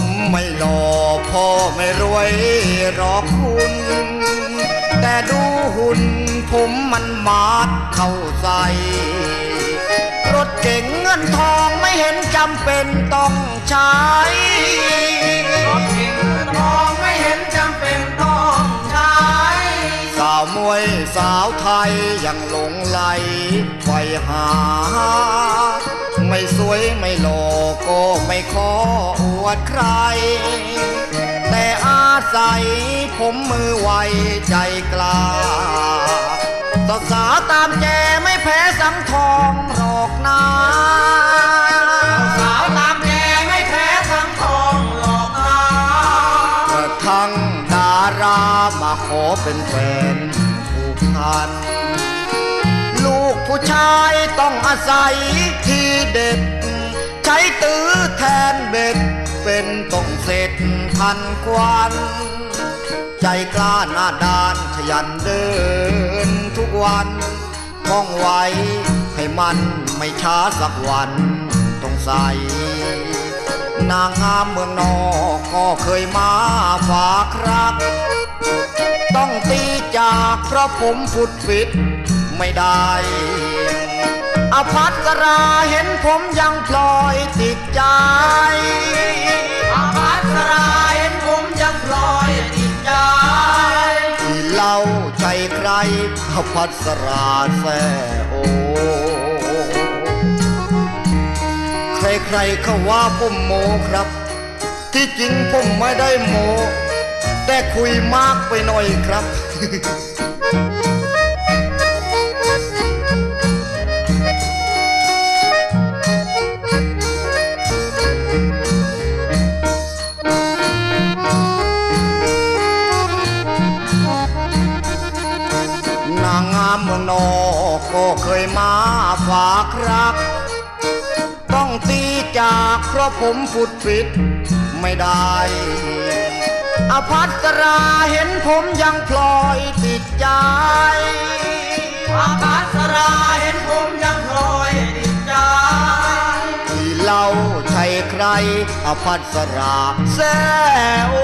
ผมไม่หล่อพ่อไม่รวยรอคุณ แต่ดูหุ่นผมมันมาดเข้าใสรถเก่งเงินทองไม่เห็นจำเป็นต้องใช้รถเก่งเงินทองไม่เห็นจำเป็นต้องใช้สาวมวยสาวไทยยังหลงไหลไฟหา ไม่สวยไม่หล่อก็ไม่ขอ วดใคร แต่อาศัยผมมือไวใจกล้าสาวสาตามแจไม่แพ้สังทองหรอกนาสาวตามแกไม่แพ้ทั้งทองหลอกลากระทั่งดารามาขอเป็นแฟนผูกพันลูกผู้ชายต้องอาศัยที่เด็ดใช้ตื้อแทนเบ็ด เป็นต้องเสร็จทันควัน ใจกล้าหน้าด้านขยันเดินทุกวันท่องไว้ให้มันไม่ช้าสักวันต้องใส่นางงามเมืองนอกก็เคยมาฝากรัก ต้องตีจากเพราะผมฟุดฟิตไม่ได้อภัสราเห็นผมยังพลอยติดใจ ล่ใจใครพัสราแซ่โอ ใครๆเขาว่าผมโมครับ ที่จริงผมไม่ได้โม แต่คุยมากไปหน่อยครับ เมืองนอกก็เคยมาฝากรัก ต้องตีจากเพราะผมฟุดฟิตไม่ได้อภัสราเห็นผมยังพลอยติดใจอภัสราเห็นผมยังพลอยติดใจที่เล่าใช่ใครอภัสราแซโอ